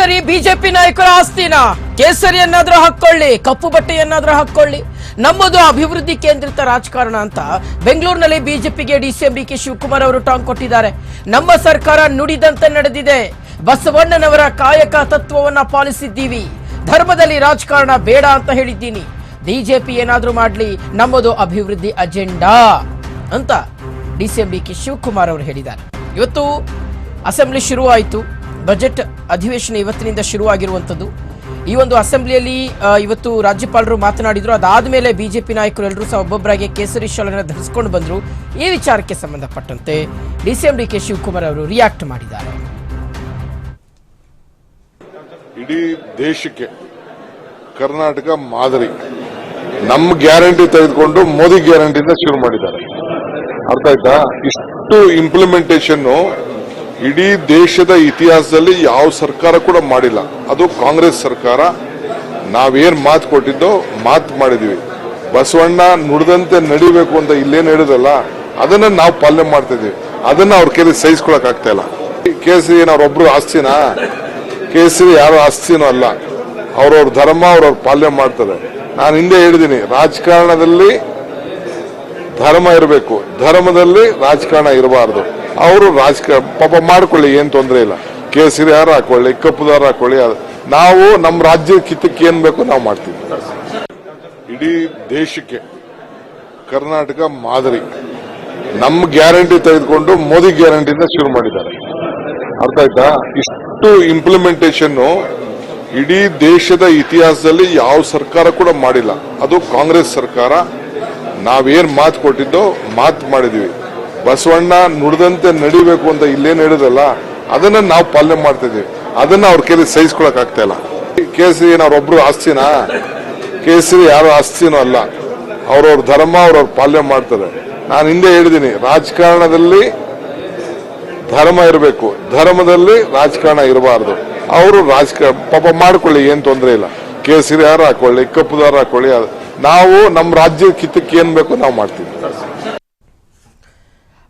ಕೇಸರಿ ಬಿಜೆಪಿ ನಾಯಕರ ಆಸ್ತಿನ. ಕೇಸರಿಯನ್ನಾದ್ರೂ ಹಾಕೊಳ್ಳಿ ಕಪ್ಪು ಬಟ್ಟೆಯನ್ನಾದ್ರೂ ಹಾಕೊಳ್ಳಿ ನಮ್ಮದು ಅಭಿವೃದ್ಧಿ ಕೇಂದ್ರಿತ ರಾಜಕಾರಣ ಅಂತ ಬೆಂಗಳೂರಿನಲ್ಲಿ ಬಿಜೆಪಿಗೆ ಡಿಸಿಎಂ ಡಿ ಕೆ ಶಿವಕುಮಾರ್ ಅವರು ಟಾಂಗ್ ಕೊಟ್ಟಿದ್ದಾರೆ. ನಮ್ಮ ಸರ್ಕಾರ ನುಡಿದಂತೆ ನಡೆದಿದೆ. ಬಸವಣ್ಣನವರ ಕಾಯಕ ತತ್ವವನ್ನ ಪಾಲಿಸಿದ್ದೀವಿ. ಧರ್ಮದಲ್ಲಿ ರಾಜಕಾರಣ ಬೇಡ ಅಂತ ಹೇಳಿದ್ದೀನಿ. ಬಿಜೆಪಿ ಏನಾದ್ರೂ ಮಾಡ್ಲಿ, ನಮ್ಮದು ಅಭಿವೃದ್ಧಿ ಅಜೆಂಡಾ ಅಂತ ಡಿಸಿಎಂ ಡಿ ಕೆ ಶಿವಕುಮಾರ್ ಅವರು ಹೇಳಿದ್ದಾರೆ. ಇವತ್ತು ಅಸೆಂಬ್ಲಿ ಶುರುವಾಯಿತು. ಬಜೆಟ್ ಅಧಿವೇಶನ ಇವತ್ತಿನಿಂದ ಶುರುವಾಗಿರುವಂಥದ್ದು. ಈ ಒಂದು ಅಸೆಂಬ್ಲಿಯಲ್ಲಿ ಇವತ್ತು ರಾಜ್ಯಪಾಲರು ಮಾತನಾಡಿದ್ರು. ಅದಾದ್ಮೇಲೆ ಬಿಜೆಪಿ ನಾಯಕರು ಎಲ್ಲರೂ ಸಹ ಒಬ್ಬೊಬ್ಬರಾಗಿ ಕೇಸರಿ ಶಾಲನ್ನು ಧರಿಸಿಕೊಂಡು ಬಂದರು. ಈ ವಿಚಾರಕ್ಕೆ ಸಂಬಂಧಪಟ್ಟಂತೆ ಡಿಸಿಎಂ ಡಿ ಕೆ ಶಿವಕುಮಾರ್ ಅವರು ರಿಯಾಕ್ಟ್ ಮಾಡಿದ್ದಾರೆ. ಇಡೀ ದೇಶಕ್ಕೆ ಕರ್ನಾಟಕ ಮಾದರಿ. ನಮ್ಮ ಗ್ಯಾರಂಟಿ ತೆಗೆದುಕೊಂಡು ಮೋದಿ ಗ್ಯಾರಂಟಿಯಿಂದ ಶುರು ಮಾಡಿದ್ದಾರೆ. ಅರ್ಥ ಆಯ್ತಾ? ಇಷ್ಟು ಇಂಪ್ಲಿಮೆಂಟೇಷನ್ ಇಡೀ ದೇಶದ ಇತಿಹಾಸದಲ್ಲಿ ಯಾವ ಸರ್ಕಾರ ಕೂಡ ಮಾಡಿಲ್ಲ. ಅದು ಕಾಂಗ್ರೆಸ್ ಸರ್ಕಾರ. ನಾವೇನ್ ಮಾತು ಕೊಟ್ಟಿದ್ದೋ ಮಾತು ಮಾಡಿದ್ವಿ. ಬಸವಣ್ಣ ನುಡಿದಂತೆ ನಡಿಬೇಕು ಅಂತ ಇಲ್ಲೇನು ಹೇಳಿದಲ್ಲ ಅದನ್ನ ನಾವು ಪಾಲನೆ ಮಾಡ್ತಾ ಇದೀವಿ ಅದನ್ನ ಅವ್ರ ಕೈಲಿ ಸಹಿಸ್ಕೊಳಕ್ ಆಗ್ತಾ ಇಲ್ಲ. ಕೇಸರಿ ಏನವ್ರೊಬ್ರು ಆಸ್ತಿನಾ? ಕೇಸರಿ ಯಾರು ಆಸ್ತಿನೂ ಅಲ್ಲ. ಅವ್ರವ್ರ ಧರ್ಮ ಅವ್ರವ್ರ ಪಾಲನೆ ಮಾಡ್ತಾರೆ. ನಾನು ಹಿಂದೆ ಹೇಳಿದ್ದೀನಿ ರಾಜಕಾರಣದಲ್ಲಿ ಧರ್ಮ ಇರಬೇಕು. ಧರ್ಮದಲ್ಲಿ ರಾಜಕಾರಣ ಇರಬಾರ್ದು. ಅವರು ರಾಜಕೀಯ ಪಾಪ ಮಾಡ್ಕೊಳ್ಳಿ, ಏನ್ ತೊಂದರೆ ಇಲ್ಲ. ಕೇಸರಿ ಯಾರು ಹಾಕೊಳ್ಳಿ, ಕಪ್ಪುದಾರ ಹಾಕೊಳ್ಳಿ ನಾವು ನಮ್ಮ ರಾಜ್ಯ ಕಿತ್ತಕ್ಕೆ ಏನ್ ಬೇಕು ನಾವು ಮಾಡ್ತೀವಿ. ಇಡೀ ದೇಶಕ್ಕೆ ಕರ್ನಾಟಕ ಮಾದರಿ. ನಮ್ಮ ಗ್ಯಾರಂಟಿ ತೆಗೆದುಕೊಂಡು ಮೋದಿ ಗ್ಯಾರಂಟಿಯಿಂದ ಶುರು ಮಾಡಿದ್ದಾರೆ. ಅರ್ಥ ಆಯ್ತಾ? ಇಷ್ಟು ಇಂಪ್ಲಿಮೆಂಟೇಷನ್ ಇಡೀ ದೇಶದ ಇತಿಹಾಸದಲ್ಲಿ ಯಾವ ಸರ್ಕಾರ ಕೂಡ ಮಾಡಿಲ್ಲ. ಅದು ಕಾಂಗ್ರೆಸ್ ಸರ್ಕಾರ. ನಾವೇನ್ ಮಾತು ಕೊಟ್ಟಿದ್ದೋ ಮಾತು ಮಾಡಿದ್ವಿ. ಬಸವಣ್ಣ ನುಡಿದಂತೆ ನಡಿಬೇಕು ಅಂತ ಇಲ್ಲೇನು ಹೇಳಿದ್ರಲ್ಲ, ಅದನ್ನ ನಾವು ಪಾಲನೆ ಮಾಡ್ತಿದ್ದೀವಿ ಅದನ್ನ ಅವ್ರ ಕೈಲಿ ಸಹಿಸ್ಕೊಳಕ್ ಆಗ್ತಾ ಇಲ್ಲ. ಕೇಸರಿ ಅವ್ರೊಬ್ರು ಆಸ್ತಿನಾ? ಕೇಸರಿ ಯಾರು ಆಸ್ತಿನೂ ಅಲ್ಲ. ಅವ್ರವ್ರ ಧರ್ಮ ಅವ್ರವ್ರ ಪಾಲನೆ ಮಾಡ್ತಾರೆ. ನಾನು ಹಿಂದೆ ಹೇಳಿದ್ದೀನಿ ರಾಜಕಾರಣದಲ್ಲಿ ಧರ್ಮ ಇರಬೇಕು. ಧರ್ಮದಲ್ಲಿ ರಾಜಕಾರಣ ಇರಬಾರ್ದು. ಅವರು ರಾಜಕಾರಣ ಪಾಪ ಮಾಡ್ಕೊಳ್ಳಿ, ಏನ್ ತೊಂದರೆ ಇಲ್ಲ. ಕೇಸರಿ ಯಾರು ಹಾಕೊಳ್ಳಿ, ಕಪ್ಪುದಾರ ಹಾಕೊಳ್ಳಿ ನಾವು ನಮ್ಮ ರಾಜ್ಯ ಕಿತ್ತಕ್ಕೆ ಏನ್ ಬೇಕು ನಾವು ಮಾಡ್ತೀವಿ.